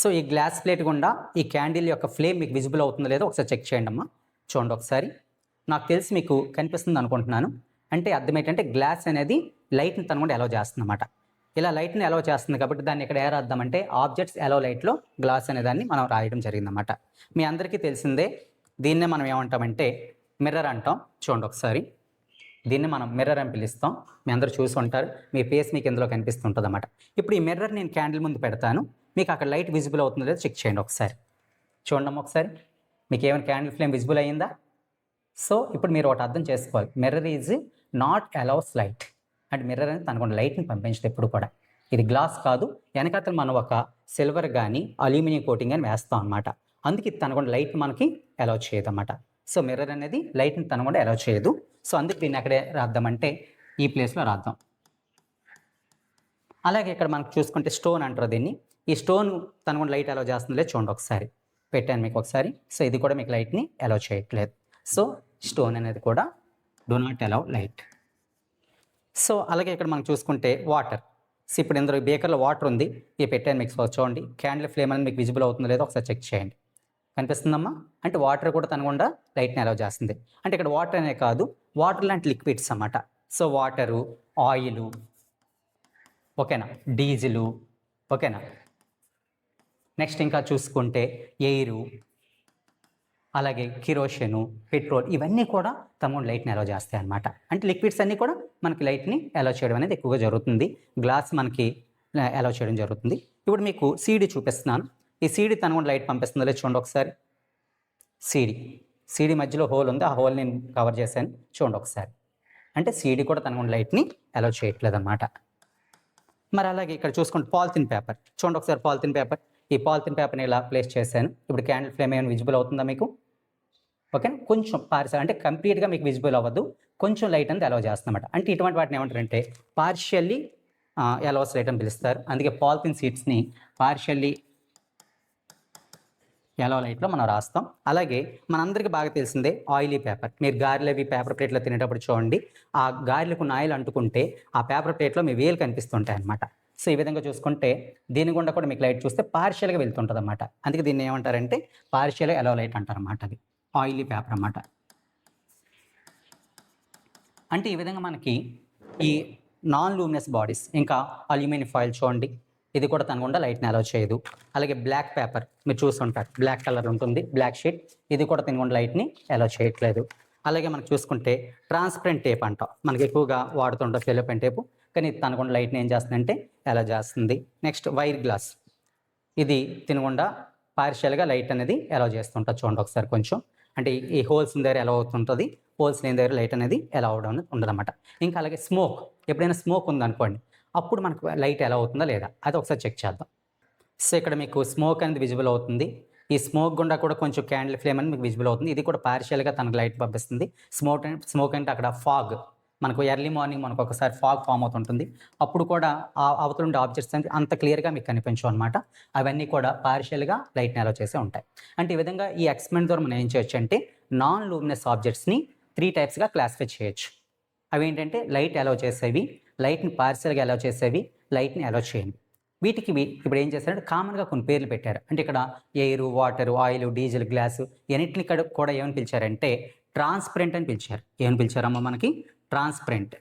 So ఈ glass plate గుండా ఈ క్యాండిల్ యొక్క ఫ్లేమ్ మీకు విజిబుల్ అవుతుందో లేదో ఒకసారి చెక్ చేయండి అమ్మా చూడండి ఒకసారి. నాకు తెలిసి మీకు కనిపిస్తుంది అనుకుంటున్నాను. అంటే అర్థం ఏంటంటే గ్లాస్ అనేది లైట్ని తను కూడా అలౌ చేస్తుంది అనమాట ఇలా లైట్ని అలౌ చేస్తుంది కాబట్టి దాన్ని ఇక్కడ ఏ రాద్దాం ఆబ్జెక్ట్స్ అలౌ లైట్లో గ్లాస్ అనే దాన్ని మనం రాయడం జరిగిందన్నమాట. మీ అందరికీ తెలిసిందే దీన్నే మనం ఏమంటామంటే మిర్రర్ అంటాం. చూడండి ఒకసారి. దీన్ని మనం మిర్రర్ అని పిలుస్తాం. మీ అందరూ చూసి ఉంటారు. మీ ఫేస్ మీకు ఇందులో కనిపిస్తుంటుంది అన్నమాట ఇప్పుడు ఈ మిర్రర్ నేను క్యాండిల్ ముందు పెడతాను. మీకు అక్కడ లైట్ విజిబుల్ అవుతుందో లేదో చెక్ చేయండి ఒకసారి. చూడండి ఒకసారి. మీకు ఏమైనా క్యాండిల్ ఫ్లేమ్ విజిబుల్ అయ్యిందా? సో ఇప్పుడు మీరు ఒకటి అర్థం చేసుకోవాలి. Mirror is not allows light. అంటే మిర్రర్ అనేది తనకుండా లైట్ని పంపించదు ఎప్పుడు కూడా. ఇది గ్లాస్ కాదు. వెనకాతలు మనం ఒక సిల్వర్ కానీ అల్యూమినియం కోటింగ్ అని వేస్తాం అనమాట అందుకే ఇది తనకుండా లైట్ మనకి అలౌ చేయదు అనమాట సో మిర్రర్ అనేది లైట్ని తనకుండా అలౌ చేయదు. సో అందుకే దీన్ని ఎక్కడే రాద్దామంటే ఈ ప్లేస్లో రాద్దాం. అలాగే ఇక్కడ మనకు చూసుకుంటే స్టోన్ అంటారు దీన్ని. ఈ స్టోన్ తనకుండా లైట్ అలో చేస్తుందిలే చూడండి ఒకసారి. పెట్టాను మీకు ఒకసారి. సో ఇది కూడా మీకు లైట్ని అలో చేయట్లేదు. సో స్టోన్ అనేది కూడా do not allow light. So అలాగే ఇక్కడ మనం చూసుకుంటే వాటర్. సో ఇప్పుడు ఇందులో బేకర్లో వాటర్ ఉంది. ఈ పెట్టాను మీకు చూడండి. క్యాండిల్ ఫ్లేమ్ అనేది మీకు విజిబుల్ అవుతుందో లేదో ఒకసారి చెక్ చేయండి. కనిపిస్తుందమ్మా? అంటే వాటర్ కూడా తనకుండా లైట్ని అలౌ చేస్తుంది. అంటే ఇక్కడ వాటర్ అనే కాదు వాటర్ లాంటి లిక్విడ్స్ అన్నమాట. సో వాటరు ఆయిలు ఓకేనా? డీజిలు ఓకేనా? నెక్స్ట్ ఇంకా చూసుకుంటే ఎయిరు అలాగే కిరోషను పెట్రోల్ ఇవన్నీ కూడా తమ లైట్ని అలో చేస్తాయి అనమాట అంటే లిక్విడ్స్ అన్నీ కూడా మనకి లైట్ని అలో చేయడం అనేది ఎక్కువగా జరుగుతుంది. గ్లాస్ మనకి అలో చేయడం జరుగుతుంది. ఇప్పుడు మీకు సీడీ చూపిస్తున్నాను. ఈ సీడీ తన లైట్ పంపిస్తుందో. లేదు చూడండి ఒకసారి. సీడీ. సీడీ మధ్యలో హోల్ ఉంది. ఆ హోల్ నేను కవర్ చేశాను. చూడండి ఒకసారి. అంటే సీడీ కూడా తన లైట్ని అలో చేయట్లేదు అనమాట మరి అలాగే ఇక్కడ చూసుకుంటే పాలిథిన్ పేపర్. చూడండి ఒకసారి పాలిథిన్ పేపర్. ఈ పాలిథిన్ పేపర్ని ఇలా ప్లేస్ చేశాను. ఇప్పుడు క్యాండిల్ ఫ్లేమ్ ఏమైనా విజిబుల్ అవుతుందా మీకు? ఓకేనా కొంచెం పార్షియల్ అంటే కంప్లీట్గా మీకు విజిబుల్ అవ్వద్దు. కొంచెం లైట్ అనేది అలౌ చేస్తున్నమాట అంటే ఇటువంటి వాటిని ఏమంటారంటే పార్షియల్లీ ఎలవస్ లైట్ అని పిలుస్తారు. అందుకే పాలిథిన్ సీట్స్ని పార్షియల్లీ ఎలో లైట్లో మనం రాస్తాం. అలాగే మనందరికీ బాగా తెలిసిందే ఆయిలీ పేపర్ మీరు గారెలు అవి పేపర్ ప్లేట్లో తినేటప్పుడు చూడండి. ఆ గారెలకు ఉన్న ఆయిల్ అంటుకుంటే ఆ పేపర్ ప్లేట్లో మీ వేలు కనిపిస్తుంటాయి అనమాట సో ఈ విధంగా చూసుకుంటే దీని గుండా కూడా మీకు లైట్ చూస్తే పార్షియల్గా వెళ్తుంటుంది అనమాట అందుకే దీన్ని ఏమంటారంటే పార్షియల్గా ఎలో లైట్ అంటారు అనమాట అది. ఆయిలీ పేపర్ అనమాట అంటే ఈ విధంగా మనకి ఈ నాన్ లూమినస్ బాడీస్ ఇంకా అల్యూమినియం ఫాయిల్ చూడండి ఇది కూడా తన గుండా లైట్ని అలౌ చేయదు. అలాగే బ్లాక్ పేపర్ మీరు చూస్తుంటారు బ్లాక్ కలర్ ఉంటుంది బ్లాక్ షీట్ ఇది కూడా తన గుండా లైట్ని అలౌ చేయట్లేదు. అలాగే మనం చూసుకుంటే ట్రాన్స్పరెంట్ టేప్ అంటాం. మనకి ఎక్కువగా వాడుతుంటాం ఫిలిపెన్ టేపు కానీ తనకుండా లైట్ని ఏం చేస్తుందంటే ఎలా చేస్తుంది. Next wire glass. ఇది తినకుండా పార్షియల్గా లైట్ అనేది ఎలా చేస్తుంటుంది చూడండి ఒకసారి కొంచెం. అంటే ఈ- హోల్స్ దగ్గర ఎలా అవుతుంటుంది హోల్స్ లేని దగ్గర లైట్ అనేది ఎలా అవడం అనేది ఉండదన్నమాట. ఇంకా అలాగే స్మోక్. ఎప్పుడైనా స్మోక్ ఉందనుకోండి అప్పుడు మనకు లైట్ ఎలా అవుతుందా లేదా? అది ఒకసారి చెక్ చేద్దాం. సో ఇక్కడ మీకు స్మోక్ అనేది విజిబుల్ అవుతుంది. ఈ స్మోక్ గుండా కూడా కొంచెం క్యాండిల్ ఫ్లేమ్ అనేది మీకు విజిబుల్ అవుతుంది. ఇది కూడా పార్షియల్గా తనకు లైట్ పంపిస్తుంది. స్మోక్ అండ్ స్మోక్ అంటే అక్కడ ఫాగ్. మనకు ఎర్లీ మార్నింగ్ మనకు ఒకసారి ఫాగ్ ఫామ్ అవుతుంటుంది. అప్పుడు కూడా ఆ అవతల ఉండే ఆబ్జెక్ట్స్ అనేది అంత క్లియర్గా మీకు కనిపించవు అనమాట అవన్నీ కూడా పార్షియల్గా లైట్ని అలో చేసే ఉంటాయి. అంటే ఈ విధంగా ఈ ఎక్స్పెరిమెంట్ ద్వారా మనం ఏం చేయొచ్చు అంటే నాన్ లూమినస్ ఆబ్జెక్ట్స్ని త్రీ టైప్స్గా క్లాసిఫై చేయొచ్చు. అవి ఏంటంటే లైట్ అలౌ చేసేవి లైట్ని పార్షియల్గా అలౌ చేసేవి లైట్ని అలౌ చేయండి వీటికి ఇప్పుడు ఏం చేస్తారంటే కామన్గా కొన్ని పేర్లు పెట్టారు. అంటే ఇక్కడ air water oil diesel glass ఇవన్నిటిని ఇక్కడ కూడా ఏమని పిలిచారంటే ట్రాన్స్పరెంట్ అని పిలిచారు. ఏమని పిలిచారమ్మా మనకి? ట్రాన్స్పరెంట్.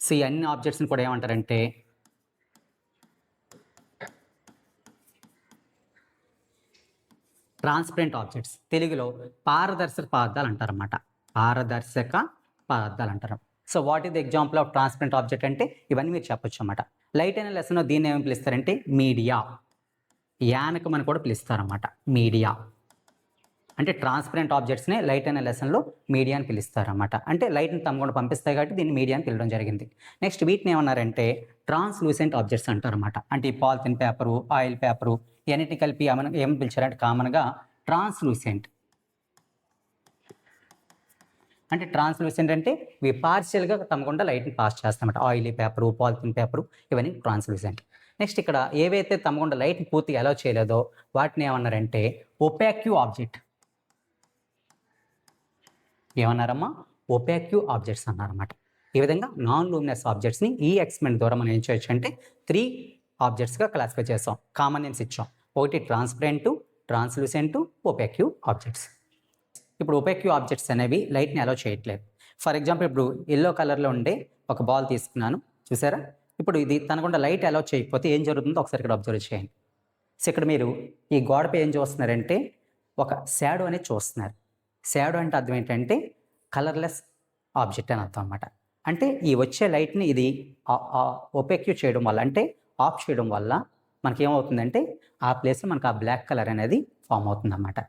సో ఈ అన్ని ఆబ్జెక్ట్స్ని కూడా ఏమంటారంటే ట్రాన్స్పరెంట్ ఆబ్జెక్ట్స్. తెలుగులో పారదర్శక పదార్థాలు అంటారన్నమాట. పారదర్శక పదార్థాలు అంటారు. So what is the example of transparent object అంటే ఇవన్నీ మీరు చెప్పొచ్చు అన్నమాట. లైట్ అనే లెసన్ దీన్ని ఏమని పిలుస్తారంటే మీడియా. యానకం అని కూడా పిలుస్తారన్నమాట. మీడియా. అంటే ట్రాన్స్పరెంట్ ఆబ్జెక్ట్స్నే లైట్ అనే లెసన్లో మీడియా అని పిలుస్తారన్నమాట. అంటే లైట్ని తమ పంపిస్తాయి కాబట్టి దీన్ని మీడియా అని పిలవడం జరిగింది. నెక్స్ట్ వీటిని ఏమన్నారంటే ట్రాన్స్లూసెంట్ ఆబ్జెక్ట్స్ అంటారన్నమాట. అంటే ఈ పాలిథిన్ పేపరు ఆయిల్ పేపరు ఇవన్నిటిని కలిపి ఏమని ఏమని పిలిచారంటే కామన్గా ట్రాన్స్లూసెంట్ అంటే ట్రాన్స్లూసెంట్ అంటే ఇవి పార్షియల్గా తమకుండా లైట్ని పాస్ చేస్తామట ఆయిలీ పేపరు పాలిథిన్ పేపరు ఇవన్నీ ట్రాన్స్లూసెంట్ నెక్స్ట్ ఇక్కడ ఏవైతే తమకుండా లైట్ని పూర్తిగా అలౌ చేయలేదో వాటిని ఏమన్నారంటే ఒపాక్యూ ఆబ్జెక్ట్ ఏమన్నారమ్మా? ఒపాక్యూ ఆబ్జెక్ట్స్ అన్నారన్నమాట. ఈ విధంగా నాన్ లూమినస్ ఆబ్జెక్ట్స్ని ఈ ఎక్స్పెరిమెంట్ ద్వారా మనం ఏం చేయొచ్చు అంటే త్రీ ఆబ్జెక్ట్స్గా క్లాసిఫై చేస్తాం. కామన్ నేమ్స్ ఇచ్చాం ఒకటి ట్రాన్స్పరెంటు ట్రాన్స్లూసెంటు ఒపాక్యూ ఆబ్జెక్ట్స్ ఇప్పుడు ఒపాక్యూ ఆబ్జెక్ట్స్ అనేవి లైట్ని అలో చేయట్లేదు. ఫర్ ఎగ్జాంపుల్ ఇప్పుడు ఎల్లో కలర్లో ఉండే ఒక బాల్ తీసుకున్నాను. చూసారా? ఇప్పుడు ఇది తనకుండా లైట్ అలో చేయకపోతే ఏం జరుగుతుందో ఒకసారి ఇక్కడ అబ్జర్వ్ చేయండి. సో ఇక్కడ మీరు ఈ గోడపై ఏం చూస్తున్నారంటే ఒక షాడో అనేది చూస్తున్నారు. శాడో అంటే అర్థం ఏంటంటే కలర్లెస్ ఆబ్జెక్ట్ అని అర్థం అనమాట అంటే ఈ వచ్చే లైట్ని ఇది ఒపెక్యూ చేయడం వల్ల అంటే ఆఫ్ చేయడం వల్ల మనకి ఏమవుతుందంటే ఆ ప్లేస్లో మనకు ఆ బ్లాక్ కలర్ అనేది ఫామ్ అవుతుందన్నమాట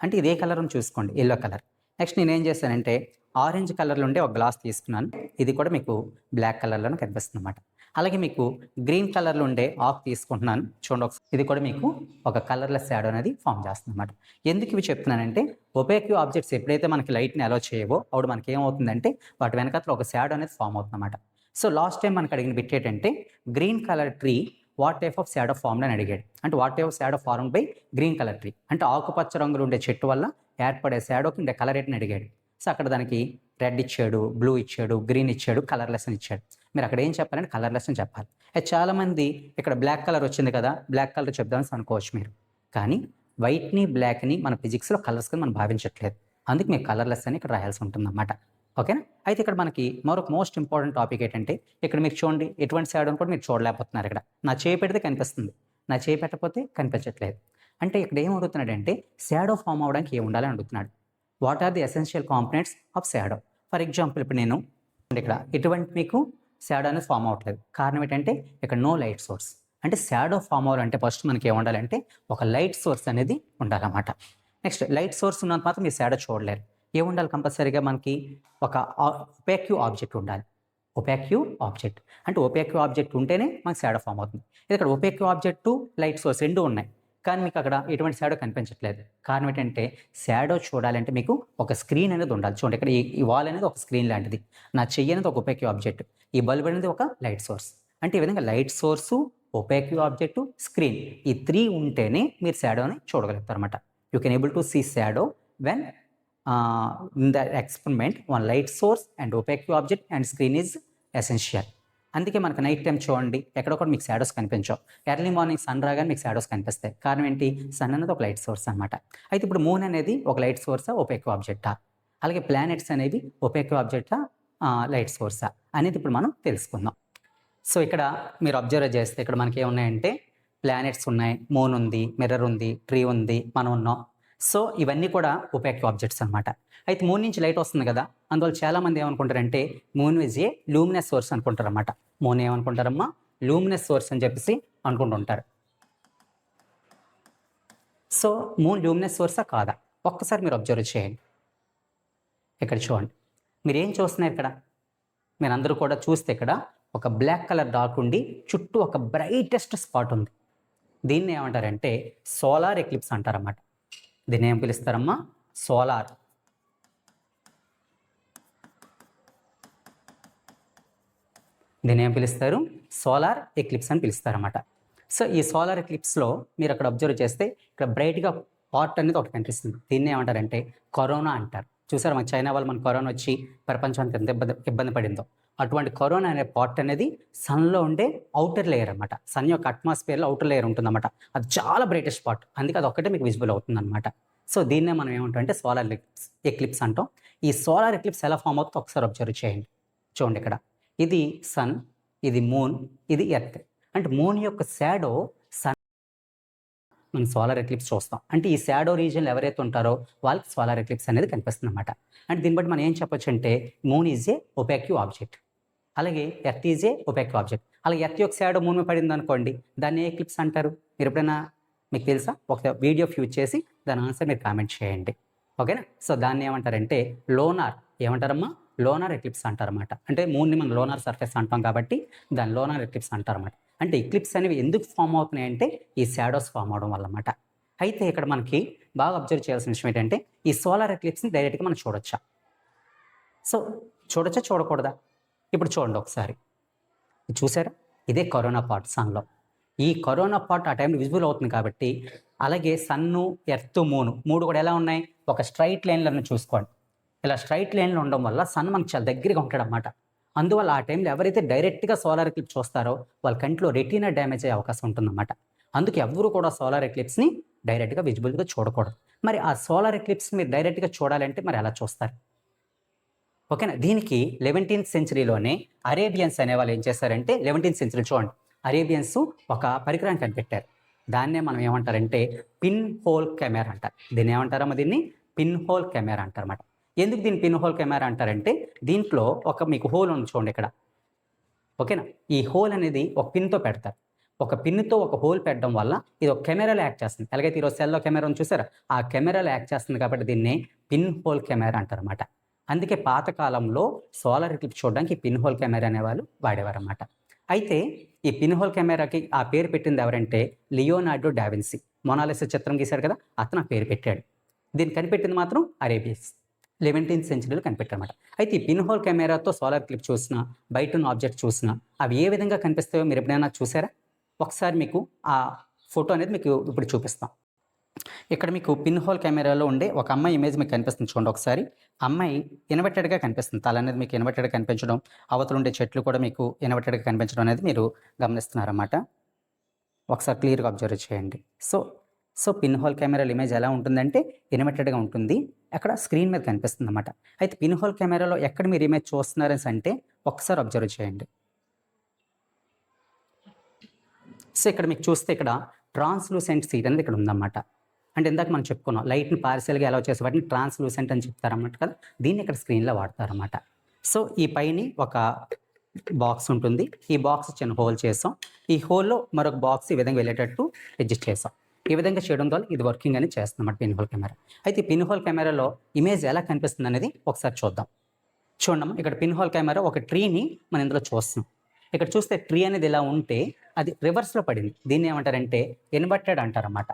అంటే ఇదే కలర్ చూసుకోండి ఎల్లో కలర్ నెక్స్ట్ నేను ఏం చేశానంటే ఆరెంజ్ కలర్లో ఉండే ఒక గ్లాస్ తీసుకున్నాను. ఇది కూడా మీకు బ్లాక్ కలర్లోనే కనిపిస్తుంది అనమాట అలాగే మీకు గ్రీన్ కలర్లో ఉండే ఆఫ్ తీసుకుంటున్నాను. చూడండి ఒకసారి. ఇది కూడా మీకు ఒక కలర్లెస్ షాడో అనేది ఫామ్ చేస్తుంది అనమాట ఎందుకు ఇవి చెప్తున్నానంటే ఒపేక్యూ ఆబ్జెక్ట్స్ ఎప్పుడైతే మనకి లైట్ని అలో చేయవో అప్పుడు మనకి ఏమవుతుందంటే వాటి వెనకాల ఒక షాడో అనేది ఫామ్ అవుతుంది అనమాట సో లాస్ట్ టైం మనకు అడిగిన బిట్ ఏంటంటే green colour tree what type of shadow formed అని అడిగాడు. అంటే what type of shadow form by green colour tree అంటే ఆకుపచ్చ రంగులు ఉండే చెట్టు వల్ల ఏర్పడే షాడోకి ఉండే కలర్ ఏంటని అడిగాడు. సో అక్కడ దానికి రెడ్ ఇచ్చాడు బ్లూ ఇచ్చాడు గ్రీన్ ఇచ్చాడు కలర్లెస్ అని ఇచ్చాడు. మీరు అక్కడ ఏం చెప్పాలంటే కలర్లెస్ అని చెప్పాలి. అయితే చాలామంది ఇక్కడ బ్లాక్ కలర్ వచ్చింది కదా బ్లాక్ కలర్ చెప్దామని అనుకోవచ్చు మీరు. కానీ వైట్ని బ్లాక్ని మన ఫిజిక్స్లో కలర్స్ కింద మనం భావించట్లేదు. అందుకే మీకు కలర్లెస్ అని ఇక్కడ రాయాల్సి ఉంటుందన్నమాట. ఓకేనా? అయితే ఇక్కడ మనకి మరొక మోస్ట్ ఇంపార్టెంట్ టాపిక్ ఏంటంటే ఇక్కడ మీకు చూడండి ఎటువంటి షాడో కూడా మీరు చూడలేకపోతున్నారు ఇక్కడ. నా చేయి పెడితే కనిపిస్తుంది. నా చేయి పెట్టకపోతే కనిపించట్లేదు. అంటే ఇక్కడ ఏం అడుగుతున్నాడంటే షాడో ఫామ్ అవడానికి ఏం ఉండాలని అడుగుతున్నాడు. What are the essential components of shadow for example ఇప్పుడు నేను ఇక్కడ ఎటువంటి మీకు షాడో అనేది ఫామ్ అవ్వట్లేదు. కారణం ఏంటంటే ఇక్కడ నో లైట్ సోర్స్ అంటే షాడో ఫామ్ అవ్వాలంటే ఫస్ట్ మనకి ఏం ఉండాలంటే ఒక లైట్ సోర్స్ అనేది ఉండాలన్నమాట. నెక్స్ట్ లైట్ సోర్స్ ఉన్నంత మాత్రం మీరు షాడో చూడలేరు. ఏముండాలి ఉండాలి కంపల్సరీగా మనకి? ఒక ఒపాక్యూ ఆబ్జెక్ట్ ఉండాలి. ఒపాక్యూ ఆబ్జెక్ట్ అంటే ఒపాక్యూ ఆబ్జెక్ట్ ఉంటేనే మనకి షాడో ఫామ్ అవుతుంది. ఇక్కడ ఒపాక్యూ ఆబ్జెక్టు లైట్ సోర్స్ రెండు ఉన్నాయి. కానీ మీకు అక్కడ ఎటువంటి షాడో కనిపించట్లేదు. కారణం ఏంటంటే షాడో చూడాలంటే మీకు ఒక స్క్రీన్ అనేది ఉండాలి. చూడండి ఇక్కడ ఈ- వాల్ అనేది ఒక స్క్రీన్ లాంటిది. నా చెయ్యి అనేది ఒక ఉపయోగ ఆబ్జెక్ట్ ఈ బల్బ్ అనేది ఒక లైట్ సోర్స్ అంటే ఈ విధంగా light source opaque object screen ఈ త్రీ ఉంటేనే మీరు షాడోని చూడగలుగుతారు అనమాట you can able to see shadow when in the experiment one light source and opaque object and screen is essential అందుకే మనకు నైట్ టైం చూడండి ఎక్కడొక్కడ మీకు షాడోస్ కనిపించవు. ఎర్లీ మార్నింగ్ సన్ రాగానే మీకు షాడోస్ కనిపిస్తాయి. కారణం ఏంటి? సన్ అనేది ఒక లైట్ సోర్స్ అనమాట అయితే ఇప్పుడు మూన్ అనేది ఒక లైట్ సోర్సా ఒపేక్ ఆబ్జెక్టా అలాగే ప్లానెట్స్ అనేవి ఒపేక్ ఆబ్జెక్టా లైట్ సోర్సా అనేది ఇప్పుడు మనం తెలుసుకుందాం. సో ఇక్కడ మీరు అబ్జర్వ్ చేస్తే ఇక్కడ మనకి ఏమున్నాయంటే ప్లానెట్స్ ఉన్నాయి. మూన్ ఉంది మిర్రర్ ఉంది ట్రీ ఉంది మనం ఉన్నాం. సో ఇవన్నీ కూడా ఒపాక్యూ ఆబ్జెక్ట్స్ అనమాట అయితే మూన్ నుంచి లైట్ వస్తుంది కదా అందువల్ల చాలా మంది ఏమనుకుంటారంటే moon is a luminous source అనుకుంటారు అనమాట మూన్ ఏమనుకుంటారమ్మా? లూమినస్ సోర్స్ అని చెప్పేసి అనుకుంటుంటారు. సో మూన్ లూమినస్ సోర్సా కాదా? ఒక్కసారి మీరు అబ్జర్వ్ చేయండి. ఇక్కడ చూడండి. మీరు ఏం చూస్తున్నారు ఇక్కడ? మీరు అందరూ కూడా చూస్తే ఇక్కడ ఒక బ్లాక్ కలర్ డార్క్ ఉండి చుట్టూ ఒక బ్రైటెస్ట్ స్పాట్ ఉంది. దీన్ని ఏమంటారంటే సోలార్ ఎక్లిప్స్ అంటారన్నమాట. దీన్ని ఏం పిలుస్తారమ్మా? సోలార్. దీన్ని ఏం పిలుస్తారు? సోలార్ ఎక్లిప్స్ అని పిలుస్తారన్నమాట. సో ఈ సోలార్ ఎక్లిప్స్లో మీరు అక్కడ అబ్జర్వ్ చేస్తే ఇక్కడ బ్రైట్గా పార్ట్ అనేది ఒకటి కనిపిస్తుంది. దీన్ని ఏమంటారంటే కరోనా అంటారు. చూసారు మన చైనా వాళ్ళు మన కరోనా వచ్చి ప్రపంచానికి ఎంత ఇబ్బంది ఇబ్బంది పడిందో. అటువంటి కరోనా అనే పార్ట్ అనేది సన్లో ఉండే అవుటర్ లేయర్ అనమాట సన్ యొక్క అట్మాస్ఫియర్లో అవుటర్ లేయర్ ఉంటుందన్నమాట. అది చాలా బ్రైటెస్ట్ పార్ట్ అందుకే అది ఒక్కటే మీకు విజిబుల్ అవుతుందన్నమాట. సో దీన్నే మనం ఏమంటామంటే సోలార్ ఎక్లిప్స్ ఎక్లిప్స్ అంటాం. ఈ సోలార్ ఎక్లిప్స్ ఎలా ఫామ్ అవుతుందో ఒకసారి అబ్జర్వ్ చేయండి. చూడండి ఇక్కడ. ఇది సన్ ఇది మూన్ ఇది ఎర్త్ అంటే మూన్ యొక్క షాడో సన్ మనం సోలార్ ఎక్లిప్స్ చూస్తాం. అంటే ఈ షాడో రీజియన్లో ఎవరైతే ఉంటారో వాళ్ళకి సోలార్ ఎక్లిప్స్ అనేది కనిపిస్తుంది అనమాట అంటే దీన్ని బట్టి మనం ఏం చెప్పొచ్చు అంటే moon is a opaque object అలాగే earth is a opaque object. అలాగే ఎర్త్ యొక్క షాడో మూన్ పడింది అనుకోండి దాన్ని ఏ క్లిప్స్ అంటారు? మీరు ఎప్పుడైనా మీకు తెలుసా? ఒక వీడియో ఫ్యూజ్ చేసి దాని ఆన్సర్ మీరు కామెంట్ చేయండి. ఓకేనా సో దాన్ని ఏమంటారంటే లోనార్ ఏమంటారమ్మా? లోనార్ ఎక్లిప్స్ అంటారన్నమాట. అంటే మూన్ని మనం లోనార్ సర్ఫేస్ అంటాం కాబట్టి దాని లోనార్ ఎక్లిప్స్ అంటారన్నమాట. అంటే ఎక్లిప్స్ అనేవి ఎందుకు ఫామ్ అవుతున్నాయి అంటే ఈ షాడోస్ ఫామ్ అవడం వల్ల అన్నమాట అయితే ఇక్కడ మనకి బాగా అబ్జర్వ్ చేయాల్సిన విషయం ఏంటంటే ఈ సోలార్ ఎక్లిప్స్ని డైరెక్ట్గా మనం చూడొచ్చా? సో చూడొచ్చా? చూడకూడదా? ఇప్పుడు చూడండి ఒకసారి. చూసారా? ఇదే కరోనా పార్ట్ సన్లో. ఈ కరోనా పార్ట్ ఆ టైంలో విజిబుల్ అవుతుంది కాబట్టి అలాగే సన్ను ఎర్త్ మూను మూడు కూడా ఎలా ఉన్నాయి? ఒక స్ట్రైట్ లైన్లను చూసుకోండి. ఇలా స్ట్రైట్ లైన్లో ఉండడం వల్ల సన్ మనకు చాలా దగ్గరగా ఉంటాడనమాట అందువల్ల ఆ టైంలో ఎవరైతే డైరెక్ట్గా సోలార్ ఎక్లిప్స్ చూస్తారో వాళ్ళ కంట్లో రెటీనా డ్యామేజ్ అయ్యే అవకాశం ఉంటుందన్నమాట. అందుకే ఎవరు కూడా సోలార్ ఎక్లిప్స్ని డైరెక్ట్గా విజిబుల్గా చూడకూడదు. మరి ఆ సోలార్ ఎక్లిప్స్ మీరు డైరెక్ట్గా చూడాలంటే మరి ఎలా చూస్తారు? ఓకేనా? దీనికి లెవెంటీన్త్ సెంచరీలోనే అరేబియన్స్ అనే వాళ్ళు ఏం చేశారంటే లెవెంటీన్త్ సెంచరీ చూడండి. అరేబియన్స్ ఒక పరికరాన్ని కనిపెట్టారు. దాన్నే మనం ఏమంటారంటే పిన్ హోల్ కెమెరా అంటారు. దీన్ని ఏమంటారమ్మా దీన్ని? పిన్ హోల్ కెమెరా అంటారన్నమాట. ఎందుకు దీన్ని పిన్ హోల్ కెమెరా అంటారంటే దీంట్లో ఒక మీకు హోల్ ఉంది చూడండి ఇక్కడ. ఓకేనా? ఈ హోల్ అనేది ఒక పిన్తో పెడతారు. ఒక పిన్తో ఒక హోల్ పెట్టడం వల్ల ఇది ఒక కెమెరాలో యాక్ట్ చేస్తుంది. ఎలాగైతే ఈరోజు సెల్లో కెమెరా ఉంది చూసారా? ఆ కెమెరాలో యాక్ట్ చేస్తుంది కాబట్టి దీన్ని పిన్ హోల్ కెమెరా అంటారన్నమాట. అందుకే పాతకాలంలో సోలార్ క్లిప్ చూడడానికి పిన్ హోల్ కెమెరా అనేవాళ్ళు వాడేవారన్నమాట. అయితే ఈ పిన్ హోల్ కెమెరాకి ఆ పేరు పెట్టింది ఎవరంటే లియోనార్డో డావిన్సీ మొనాలిసా చిత్రం గీశాడు కదా అతను ఆ పేరు పెట్టాడు. దీన్ని కనిపెట్టింది మాత్రం అరేబియస్. లెవెంటీన్త్ సెంచరీలో కనిపెట్టారన్నమాట. అయితే ఈ పిన్ హోల్ కెమెరాతో సోలార్ క్లిప్ చూసినా బయట ఉన్న ఆబ్జెక్ట్ చూసినా అవి ఏ విధంగా కనిపిస్తాయో మీరు ఎప్పుడైనా చూసారా? ఒకసారి మీకు ఆ ఫోటో అనేది మీకు ఇప్పుడు చూపిస్తాం. ఇక్కడ మీకు పిన్ హోల్ కెమెరాలో ఉండే ఒక అమ్మాయి ఇమేజ్ మీకు కనిపిస్తుంది చూడండి ఒకసారి. అమ్మాయి ఇన్వర్టెడ్గా కనిపిస్తుంది. తల అనేది మీకు ఇన్వర్టెడ్గా కనిపించడం అవతల ఉండే చెట్లు కూడా మీకు ఇన్వర్టెడ్గా కనిపించడం అనేది మీరు గమనిస్తున్నారన్నమాట. ఒకసారి క్లియర్గా అబ్జర్వ్ చేయండి. సో సో పిన్ హోల్ కెమెరాలో ఇమేజ్ ఎలా ఉంటుందంటే ఇన్వర్టెడ్గా ఉంటుంది. అక్కడ స్క్రీన్ మీద కనిపిస్తుంది అన్నమాట అయితే పిన్ హోల్ కెమెరాలో ఎక్కడ మీరు ఇమేజ్ చూస్తున్నారని అంటే ఒకసారి అబ్జర్వ్ చేయండి. సో ఇక్కడ మీకు చూస్తే ఇక్కడ ట్రాన్స్లూసెంట్ సీట్ అనేది ఇక్కడ ఉందన్నమాట. అంటే ఇందాక మనం చెప్పుకున్నాం లైట్ని పార్సల్గా ఎలా చేసే వాటిని ట్రాన్స్లూసెంట్ అని చెప్తారన్నమాట కదా దీన్ని ఇక్కడ స్క్రీన్లో వాడతారన్నమాట. సో ఈ పైని ఒక బాక్స్ ఉంటుంది ఈ బాక్స్ చిన్న హోల్ చేసాం ఈ హోల్లో మరొక బాక్స్ ఈ విధంగా వెళ్ళేటట్టు అడ్జస్ట్ చేసాం. ఈ విధంగా చేయడం ద్వారా ఇది వర్కింగ్ అనేది చేస్తున్నమాట పిన్ హోల్ కెమెరా అయితే పిన్ హోల్ కెమెరాలో ఇమేజ్ ఎలా కనిపిస్తుంది అనేది ఒకసారి చూద్దాం. చూడమ్మా ఇక్కడ పిన్ హోల్ కెమెరా ఒక ట్రీని మనం ఇందులో చూస్తున్నాం. ఇక్కడ చూస్తే ట్రీ అనేది ఇలా ఉంటే అది రివర్స్లో పడింది. దీన్ని ఏమంటారంటే ఇన్వర్టెడ్ అంటారన్నమాట.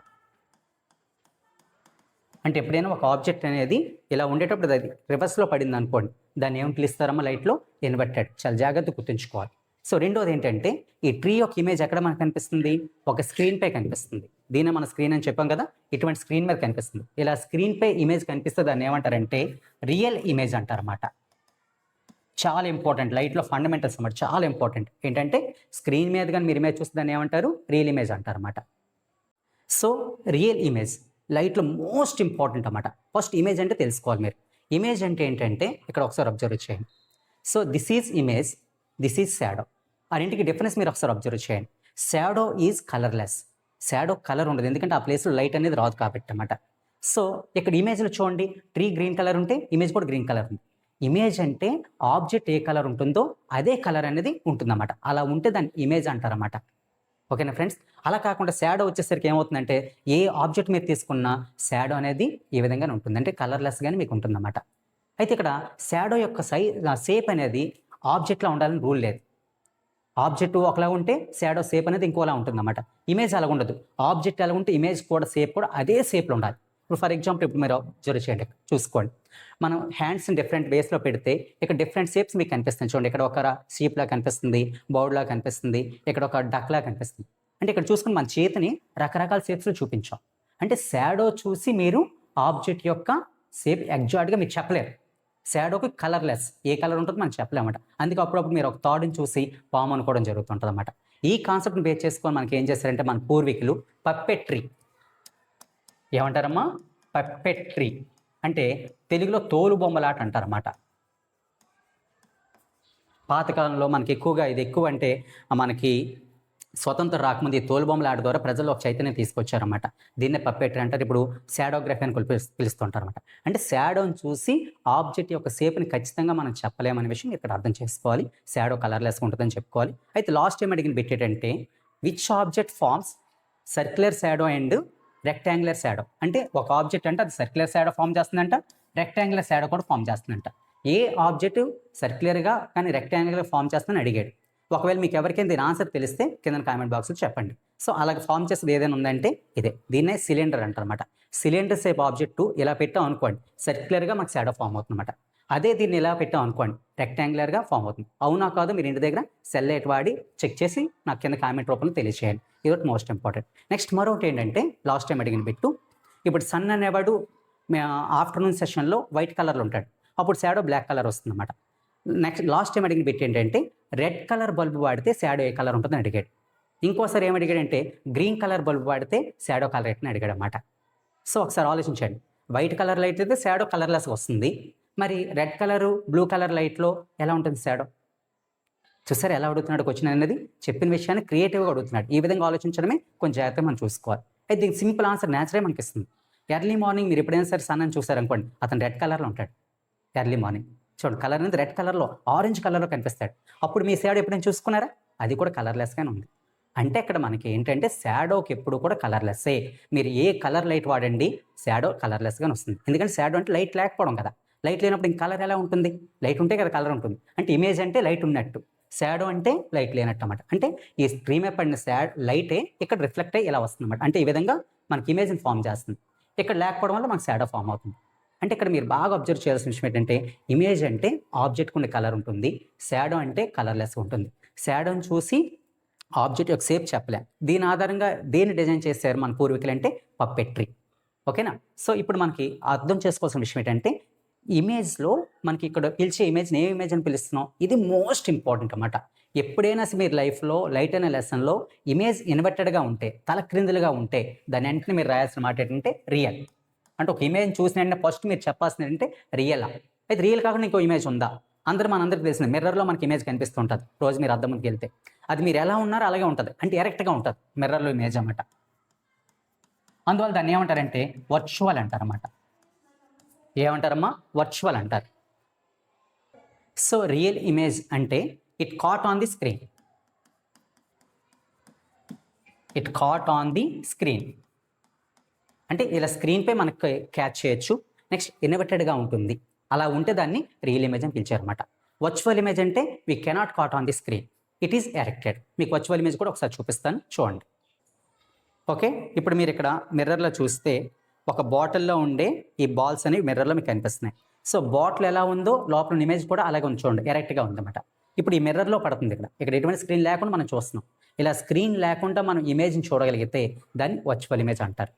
అంటే ఎప్పుడైనా ఒక ఆబ్జెక్ట్ అనేది ఇలా ఉండేటప్పుడు అది రివర్స్లో పడింది అనుకోండి దాన్ని ఏం పిలుస్తారమ్మా లైట్లో? ఇన్వర్టెడ్. చాలా జాగ్రత్త గుర్తుంచుకోవాలి. సో రెండోది ఏంటంటే ఈ ట్రీ యొక్క ఇమేజ్ ఎక్కడ మనకు కనిపిస్తుంది? ఒక స్క్రీన్ పై కనిపిస్తుంది. దీన్ని మన స్క్రీన్ అని చెప్పాం కదా ఇటువంటి స్క్రీన్ మీద కనిపిస్తుంది. ఇలా స్క్రీన్ పై ఇమేజ్ కనిపిస్తే దాన్ని ఏమంటారంటే రియల్ ఇమేజ్ అంటారన్నమాట. చాలా ఇంపార్టెంట్. లైట్లో ఫండమెంటల్స్ అన్నమాట. చాలా ఇంపార్టెంట్. ఏంటంటే స్క్రీన్ మీద కానీ మీరు ఇమేజ్ చూస్తే దాన్ని ఏమంటారు? Real image అంటారన్నమాట. So real image. లైట్లో మోస్ట్ ఇంపార్టెంట్ అనమాట ఫస్ట్ ఇమేజ్ అంటే తెలుసుకోవాలి మీరు. ఇమేజ్ అంటే ఏంటంటే ఇక్కడ ఒకసారి అబ్జర్వ్ చేయండి. So this is image this is shadow ఆ రెంటికి డిఫరెన్స్ మీరు ఒకసారి అబ్జర్వ్ చేయండి. Shadow is colourless shadow colour ఉండదు. ఎందుకంటే ఆ ప్లేస్లో లైట్ అనేది రాదు కాబట్టి అనమాట సో ఇక్కడ ఇమేజ్లో చూడండి. ట్రీ గ్రీన్ కలర్ ఉంటే ఇమేజ్ కూడా గ్రీన్ కలర్ ఉంది. ఇమేజ్ అంటే ఆబ్జెక్ట్ ఏ కలర్ ఉంటుందో అదే కలర్ అనేది ఉంటుందన్నమాట. అలా ఉంటే దాన్ని ఇమేజ్ అంటారన్నమాట. ఓకేనా ఫ్రెండ్స్ అలా కాకుండా షాడో వచ్చేసరికి ఏమవుతుందంటే ఏ ఆబ్జెక్ట్ మీరు తీసుకున్న షాడో అనేది ఈ విధంగానే ఉంటుంది. అంటే కలర్లెస్గానే మీకు ఉంటుందన్నమాట. అయితే ఇక్కడ షాడో యొక్క సై షేప్ అనేది ఆబ్జెక్ట్లో ఉండాలని రూల్ లేదు. ఆబ్జెక్ట్ ఒకలా ఉంటే షాడో షేప్ అనేది ఇంకోలా ఉంటుందన్నమాట. ఇమేజ్ అలా ఉండదు. ఆబ్జెక్ట్ ఎలా ఉంటే ఇమేజ్ కూడా షేప్ కూడా అదే షేప్లో ఉండాలి. ఇప్పుడు ఫర్ ఎగ్జాంపుల్ ఇప్పుడు మీరు అబ్జర్వ్ చేయండి. చూసుకోండి. మనం హ్యాండ్స్ని డిఫరెంట్ వేస్లో పెడితే ఇక్కడ డిఫరెంట్ షేప్స్ మీకు కనిపిస్తుంది చూడండి ఇక్కడ ఒక షీప్లా కనిపిస్తుంది బౌడ్లా కనిపిస్తుంది ఇక్కడ ఒక డక్లా కనిపిస్తుంది. అంటే ఇక్కడ చూసుకుని మన చేతిని రకరకాల షేప్స్లో చూపించాం. అంటే షాడో చూసి మీరు ఆబ్జెక్ట్ యొక్క షేప్ ఎగ్జాక్ట్గా మీరు చెప్పలేరు. షాడోకి కలర్లెస్ ఏ కలర్ ఉంటుందో మనం చెప్పలేమన్నమాట. అందుకే అప్పుడప్పుడు మీరు ఒక థాడ్ని చూసి పాము అనుకోవడం జరుగుతుంటుంది అనమాట ఈ కాన్సెప్ట్ని బేస్ చేసుకొని మనకి ఏం చేస్తారంటే మన పూర్వీకులు పప్పెట్రీ ఏమంటారమ్మా? పప్పెట్రీ అంటే తెలుగులో తోలు బొమ్మలాట అంటారన్నమాట. పాతకాలంలో మనకి ఎక్కువగా ఇది ఎక్కువ అంటే మనకి స్వతంత్ర రాకముందు ఈ తోలుబొమ్మల ఆట ద్వారా ప్రజలు ఒక చైతన్యం తీసుకొచ్చారన్నమాట. దీన్నే పప్పెట్రీ అంటారు. ఇప్పుడు శాడోగ్రఫీ అని పిలు పిలుస్తుంటారు అనమాట అంటే శాడోని చూసి ఆబ్జెక్ట్ యొక్క సేపుని ఖచ్చితంగా మనం చెప్పలేమనే విషయం ఇక్కడ అర్థం చేసుకోవాలి. శాడో కలర్లెస్ ఉంటుందని చెప్పుకోవాలి. అయితే లాస్ట్ టైం అడిగిన బిట్ ఏంటంటే which object forms circular shadow and rectangular shadow అంటే ఒక ఆబ్జెక్ట్ అంటే అది సర్క్యులర్ శాడో ఫామ్ చేస్తుందంట రెక్టాంగులర్ శాడో కూడా ఫామ్ చేస్తుందంట. ఏ ఆబ్జెక్ట్ సర్క్యులర్గా కానీ రెక్టాంగులర్ ఫామ్ చేస్తుందని అడిగాడు. ఒకవేళ మీకు ఎవరికైనా దీని ఆన్సర్ తెలిస్తే కింద కామెంట్ బాక్స్లో చెప్పండి. సో అలాగే ఫామ్ చేసేది ఏదైనా ఉందంటే ఇదే. దీన్నే సిలిండర్ అంటారన్నమాట. సిలిండర్ సేప్ ఆబ్జెక్టు ఇలా పెట్టాం అనుకోండి. సర్క్యులర్గా మాకు షాడో ఫామ్ అవుతుందన్నమాట. అదే దీన్ని ఇలా పెట్టాం అనుకోండి. రెక్టాంగులర్గా ఫామ్ అవుతుంది. అవునా కాదు మీరు ఇంటి దగ్గర సెల్లైట్ వాడి చెక్ చేసి నాకు కింద కామెంట్ రూపంలో తెలియచేయండి. ఇది ఒకటి మోస్ట్ ఇంపార్టెంట్. నెక్స్ట్ మరొకటి ఏంటంటే లాస్ట్ టైం అడిగిన బిట్టు. ఇప్పుడు సన్ అనేవాడు ఆఫ్టర్నూన్ సెషన్లో వైట్ కలర్లో ఉంటాడు. అప్పుడు షాడో బ్లాక్ కలర్ వస్తుందన్నమాట. నెక్స్ట్ లాస్ట్ టైం అడిగిన బిట్ ఏంటంటే రెడ్ కలర్ బల్బ్ వాడితే షాడో ఏ కలర్ ఉంటుందని అడిగాడు. ఇంకోసారి ఏం అడిగాడంటే గ్రీన్ కలర్ బల్బు వాడితే షాడో కలర్ ఎట్ని అడిగాడు అనమాట సో ఒకసారి ఆలోచించండి. వైట్ కలర్ లైట్ అయితే షాడో కలర్లెస్ వస్తుంది. మరి రెడ్ కలరు బ్లూ కలర్ లైట్లో ఎలా ఉంటుంది షాడో చూసారు ఎలా అడుగుతున్నాడు క్వశ్చన్ అనేది? చెప్పిన విషయాన్ని క్రియేటివ్గా అడుగుతున్నాడు. ఈ విధంగా ఆలోచించడమే కొంచెం జాగ్రత్తగా మనం చూసుకోవాలి. అయితే దీనికి సింపుల్ ఆన్సర్ న్యాచురే మనకి ఇస్తుంది ఎర్లీ మార్నింగ్ మీరు ఎప్పుడైనా సరే సన్ అని చూసారనుకోండి అతను రెడ్ కలర్లో ఉంటాడు. ఎర్లీ మార్నింగ్ చూడండి కలర్ అనేది రెడ్ కలర్లో ఆరెంజ్ కలర్లో కనిపిస్తాడు అప్పుడు మీ షాడో ఎప్పుడైనా చూసుకున్నారా? అది కూడా కలర్లెస్గానే ఉంది. అంటే ఇక్కడ మనకి ఏంటంటే షాడోకి ఎప్పుడు కూడా కలర్లెస్సే మీరు ఏ కలర్ లైట్ వాడండి షాడో కలర్లెస్గానే వస్తుంది. ఎందుకంటే షాడో అంటే లైట్ లేకపోవడం కదా. లైట్ లేనప్పుడు ఇంక కలర్ ఎలా ఉంటుంది? లైట్ ఉంటే కదా కలర్ ఉంటుంది. అంటే ఇమేజ్ అంటే లైట్ ఉన్నట్టు. షాడో అంటే లైట్ లేనట్టు అనమాట అంటే ఈ స్క్రీన్ మీద పడిన షాడ్ లైటే ఇక్కడ రిఫ్లెక్ట్ అయ్యి ఇలా వస్తుంది అనమాట అంటే ఈ విధంగా మనకి ఇమేజ్ని ఫామ్ చేస్తుంది. ఇక్కడ లేకపోవడం వల్ల మనకు షాడో ఫామ్ అవుతుంది. అంటే ఇక్కడ మీరు బాగా అబ్జర్వ్ చేయాల్సిన విషయం ఏంటంటే ఇమేజ్ అంటే ఆబ్జెక్ట్ ఉండే కలర్ ఉంటుంది. షాడో అంటే కలర్లెస్ ఉంటుంది. షాడోని చూసి ఆబ్జెక్ట్ యొక్క సేప్ చెప్పలేం. దీని ఆధారంగా దేన్ని డిజైన్ చేశారు మన పూర్వీకులు అంటే పప్పెట్రీ ఓకేనా సో ఇప్పుడు మనకి అర్థం చేసుకోవాల్సిన విషయం ఏంటంటే ఇమేజ్లో మనకి ఇక్కడ పిలిచే ఇమేజ్ని ఏ ఇమేజ్ అని పిలుస్తున్నాం? ఇది మోస్ట్ ఇంపార్టెంట్ అనమాట ఎప్పుడైనా సరే మీరు లైఫ్లో లైట్ అనే లెసన్లో ఇమేజ్ ఇన్వర్టెడ్గా ఉంటే తల క్రిందులుగా ఉంటే దాని వెంటనే మీరు రాయాల్సిన మాట ఏంటంటే రియల్ అంటే ఒక ఇమేజ్ చూసిన వెంటనే ఫస్ట్ మీరు చెప్పాల్సింది ఏంటంటే రియలా అయితే రియల్ కాకుండా ఇంకో ఇమేజ్ ఉందా? అందరూ మనందరికీ తెలిసింది. మిర్రర్లో మనకి ఇమేజ్ కనిపిస్తూ ఉంటుంది. రోజు మీరు అద్దం ముందుకు వెళ్తే. అది మీరు ఎలా ఉన్నారో అలాగే ఉంటుంది. అంటే ఎరెక్ట్గా ఉంటుంది. మిర్రర్లో ఇమేజ్ అన్నమాట. అందువల్ల దాన్ని ఏమంటారంటే వర్చువల్ అంటారన్నమాట. ఏమంటారమ్మా? వర్చువల్ అంటారు. సో రియల్ ఇమేజ్ అంటే it caught on the screen it caught on the screen అంటే ఇలా స్క్రీన్పై మనకు క్యాచ్ చేయొచ్చు. నెక్స్ట్ ఇన్వర్టెడ్గా ఉంటుంది. అలా ఉంటే దాన్ని రియల్ ఇమేజ్ అని పిలిచారనమాట వర్చువల్ ఇమేజ్ అంటే we cannot caught on the screen it is erected మీకు వర్చువల్ ఇమేజ్ కూడా ఒకసారి చూపిస్తాను. చూడండి. ఓకే ఇప్పుడు మీరు ఇక్కడ మిర్రర్లో చూస్తే ఒక బాటిల్లో ఉండే ఈ బాల్స్ అనేవి మిర్రర్లో మీకు కనిపిస్తున్నాయి. సో బాటిల్ ఎలా ఉందో లోపల ఇమేజ్ కూడా అలాగే ఉంచండి ఎరెక్ట్గా ఉందన్నమాట. ఇప్పుడు ఈ మిర్రర్లో పడుతుంది ఇక్కడ. ఇక్కడ ఎటువంటి స్క్రీన్ లేకుండా మనం చూస్తున్నాం. ఇలా స్క్రీన్ లేకుండా మనం ఇమేజ్ని చూడగలిగితే దాన్ని వర్చువల్ ఇమేజ్ అంటారు.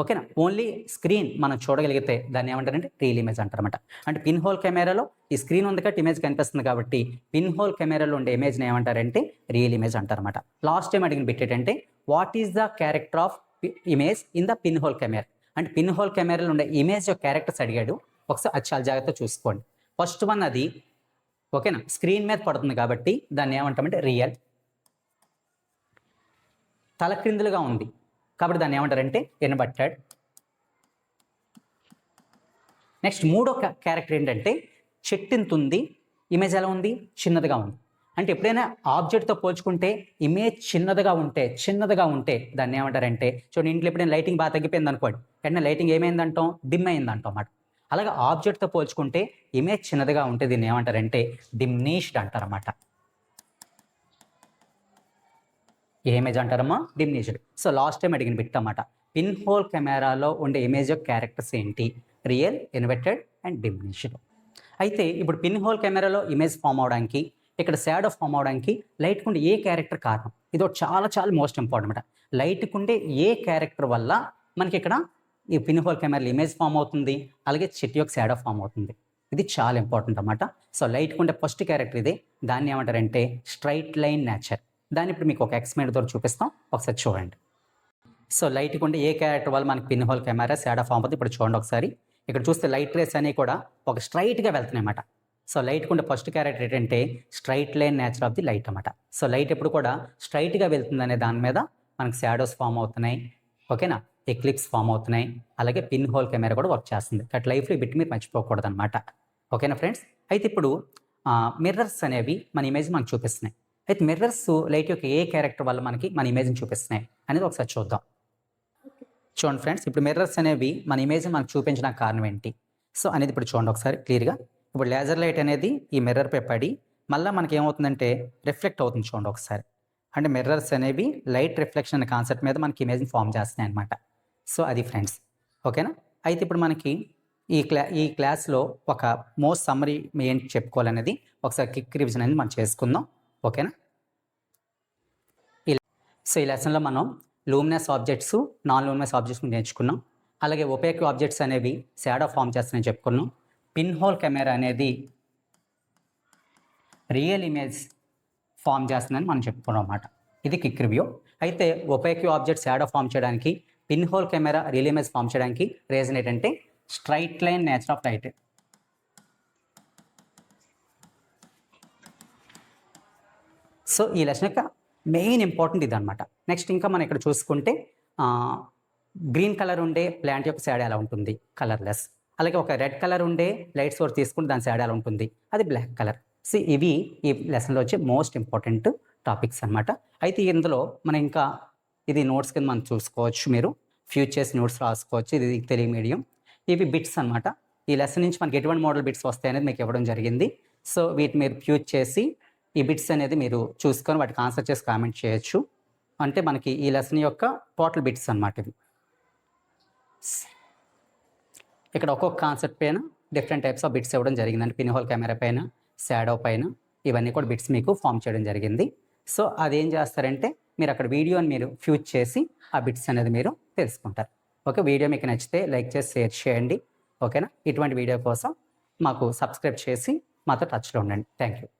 ఓకేనా? ఓన్లీ స్క్రీన్ మనం చూడగలిగితే దాన్ని ఏమంటారంటే రియల్ ఇమేజ్ అంటారనమాట అంటే పిన్ హోల్ కెమెరాలో ఈ స్క్రీన్ ఉంది కాబట్టి ఇమేజ్ కనిపిస్తుంది కాబట్టి పిన్ హోల్ కెమెరాలో ఉండే ఇమేజ్ని ఏమంటారంటే రియల్ ఇమేజ్ అంటారన్నమాట. లాస్ట్ టైం అడిగిన బిట్ ఏంటంటే what is the character of image in the pin hole camera అంటే పిన్ హోల్ కెమెరాలో ఉండే ఇమేజ్ యొక్క క్యారెక్టర్స్ అడిగాడు. ఒకసారి అది చాలా జాగ్రత్తగా చూసుకోండి. ఫస్ట్ వన్ అది ఓకేనా? స్క్రీన్ మీద పడుతుంది కాబట్టి దాన్ని ఏమంటామంటే రియల్ తల క్రిందులుగా ఉంది. కాబట్టి దాన్ని ఏమంటారంటే ఎనబట్టాడు. నెక్స్ట్ మూడో క్యారెక్టర్ ఏంటంటే చెట్టింత ఉంది ఇమేజ్ ఎలా ఉంది? చిన్నదిగా ఉంది. అంటే ఎప్పుడైనా ఆబ్జెక్ట్తో పోల్చుకుంటే ఇమేజ్ చిన్నదిగా ఉంటే చిన్నదిగా ఉంటే దాన్ని ఏమంటారంటే చూడండి ఇంట్లో ఎప్పుడైనా లైటింగ్ బాగా తగ్గిపోయింది అనుకోండి వెంటనే లైటింగ్ ఏమైందంటాం? డిమ్ అయిందంటాం అన్నమాట అలాగే ఆబ్జెక్ట్తో పోల్చుకుంటే ఇమేజ్ చిన్నదిగా ఉంటే దీన్ని ఏమంటారంటే డిమ్నీష్డ్ అంటారన్నమాట. ఏ ఇమేజ్ అంటారమ్మా? డిమ్నిష్డ్ సో లాస్ట్ టైం అడిగిన బిట్ అన్నమాట. పిన్ హోల్ కెమెరాలో ఉండే ఇమేజ్ యొక్క క్యారెక్టర్స్ ఏంటి? రియల్ ఇన్వర్టెడ్ అండ్ డిమ్నిష్డ్ అయితే ఇప్పుడు పిన్ హోల్ కెమెరాలో ఇమేజ్ ఫామ్ అవడానికి ఇక్కడ షాడో ఫామ్ అవడానికి లైట్ కుండే ఏ క్యారెక్టర్ కారణం? ఇది ఒకటి చాలా చాలా మోస్ట్ ఇంపార్టెంట్ అనమాట లైట్ కుండే ఏ క్యారెక్టర్ వల్ల మనకి ఇక్కడ ఈ పిన్ హోల్ కెమెరాలో ఇమేజ్ ఫామ్ అవుతుంది? అలాగే చెట్టు యొక్క షాడో ఫామ్ అవుతుంది. ఇది చాలా ఇంపార్టెంట్ అనమాట సో లైట్ కుండే ఫస్ట్ క్యారెక్టర్ ఇదే. దాన్ని ఏమంటారంటే స్ట్రైట్ లైన్ నేచర్ దాన్ని ఇప్పుడు మీకు ఒక ఎక్స్పెరిమెంట్ ద్వారా చూపిస్తాం. ఒకసారి చూడండి. సో లైట్ ఉండే ఏ క్యారెక్టర్ వల్ల మనకి pin hole camera shadow form అవుతుంది. ఇప్పుడు చూడండి ఒకసారి. ఇక్కడ చూస్తే లైట్ రేస్ అనేవి కూడా ఒక స్ట్రైట్గా వెళ్తున్నాయి అన్నమాట. సో లైట్ ఉండే ఫస్ట్ క్యారెక్టర్ ఏంటంటే straight line nature of the light అనమాట సో లైట్ ఎప్పుడు కూడా స్ట్రైట్గా వెళ్తుంది అనే దాని మీద మనకి షాడోస్ ఫామ్ అవుతున్నాయి. ఓకేనా ఎక్లిప్స్ ఫామ్ అవుతున్నాయి. అలాగే పిన్ హోల్ కెమెరా కూడా వర్క్ చేస్తుంది. అట్ లైఫ్లో బిట్ మీరు మర్చిపోకూడదు అనమాట ఓకేనా ఫ్రెండ్స్ అయితే ఇప్పుడు మిర్రర్స్ అనేవి మన ఇమేజ్ మనకు చూపిస్తున్నాయి. అయితే మిర్రర్స్ లైట్ యొక్క ఏ క్యారెక్టర్ వల్ల మనకి మన ఇమేజ్ని చూపిస్తున్నాయి అనేది ఒకసారి చూద్దాం. చూడండి ఫ్రెండ్స్ ఇప్పుడు మిర్రర్స్ అనేవి మన ఇమేజ్ మనకు చూపించడానికి కారణం ఏంటి? సో అనేది ఇప్పుడు చూడండి ఒకసారి క్లియర్గా ఇప్పుడు లేజర్ లైట్ అనేది ఈ మిర్రర్పై పడి మళ్ళీ మనకి ఏమవుతుందంటే రిఫ్లెక్ట్ అవుతుంది చూడండి ఒకసారి. అంటే మిర్రర్స్ అనేవి లైట్ రిఫ్లెక్షన్ అనే కాన్సెప్ట్ మీద మనకి ఇమేజ్ని ఫామ్ చేస్తున్నాయి అనమాట సో అది ఫ్రెండ్స్ ఓకేనా? అయితే ఇప్పుడు మనకి ఈ క్లా ఈ క్లాస్లో ఒక మోస్ట్ సమ్మరీ ఏంటి చెప్పుకోవాలనేది ఒకసారి క్విక్ రివిజన్ అనేది మనం చేసుకుందాం ఓకేనా? సో ఈ లెసన్లో మనం luminous objects non luminous objects నేర్చుకున్నాం. అలాగే ఒపేక్ ఆబ్జెక్ట్స్ అనేవి షాడో ఫామ్ చేస్తాయని చెప్పుకున్నాం. పిన్ హోల్ కెమెరా అనేది రియల్ ఇమేజ్ ఫామ్ చేస్తుందని మనం చెప్పుకున్నాం అన్నమాట. ఇది క్విక్ రివ్యూ. అయితే ఒపేక్ ఆబ్జెక్ట్స్ షాడో ఫామ్ చేయడానికి pin hole camera real image form చేయడానికి రీజన్ ఏంటంటే straight line nature of light. So ఈ లెసన్ యొక్క మెయిన్ ఇంపార్టెంట్ ఇది అనమాట నెక్స్ట్ ఇంకా మనం ఇక్కడ చూసుకుంటే గ్రీన్ కలర్ ఉండే ప్లాంట్ యొక్క షాడ్ ఎలా ఉంటుంది? కలర్లెస్. అలాగే ఒక రెడ్ కలర్ ఉండే లైట్ సోర్స్ తీసుకుంటే దాని షాడ్ ఎలా ఉంటుంది? అది బ్లాక్ కలర్. సో ఇవి ఈ లెసన్లో వచ్చే మోస్ట్ ఇంపార్టెంట్ టాపిక్స్ అన్నమాట. అయితే ఇందులో మనం ఇంకా ఇది నోట్స్ కింద మనం చూసుకోవచ్చు మీరు. ఫ్యూచర్స్ నోట్స్ రాసుకోవచ్చు. ఇది తెలుగు మీడియం. ఇవి బిట్స్ అన్నమాట. ఈ లెసన్ నుంచి మనకి ఎటువంటి మోడల్ బిట్స్ వస్తాయనేది మీకు ఇవ్వడం జరిగింది. సో వీటిని మీరు ఫ్యూజ్ చేసి ఈ బిట్స్ అనేది మీరు చూసుకొని వాటికి ఆన్సర్ చేసి కామెంట్ చేయొచ్చు. అంటే మనకి ఈ లెసన్ యొక్క టోటల్ బిట్స్ అన్నమాట ఇవి. ఇక్కడ ఒక్కొక్క కాన్సెప్ట్ పైన డిఫరెంట్ టైప్స్ ఆఫ్ బిట్స్ ఇవ్వడం జరిగిందండి పిన్హోల్ పిన్ హోల్ కెమెరా పైన షాడో పైన ఇవన్నీ కూడా బిట్స్ మీకు ఫామ్ చేయడం జరిగింది. సో అదేం చేస్తారంటే మీరు అక్కడ వీడియోని మీరు ఫ్యూజ్ చేసి ఆ బిట్స్ అనేది మీరు తెలుసుకుంటారు. ఓకే వీడియో మీకు నచ్చితే లైక్ చేసి షేర్ చేయండి. ఓకేనా ఇటువంటి వీడియో కోసం మాకు సబ్స్క్రైబ్ చేసి మాతో టచ్లో ఉండండి. Thank you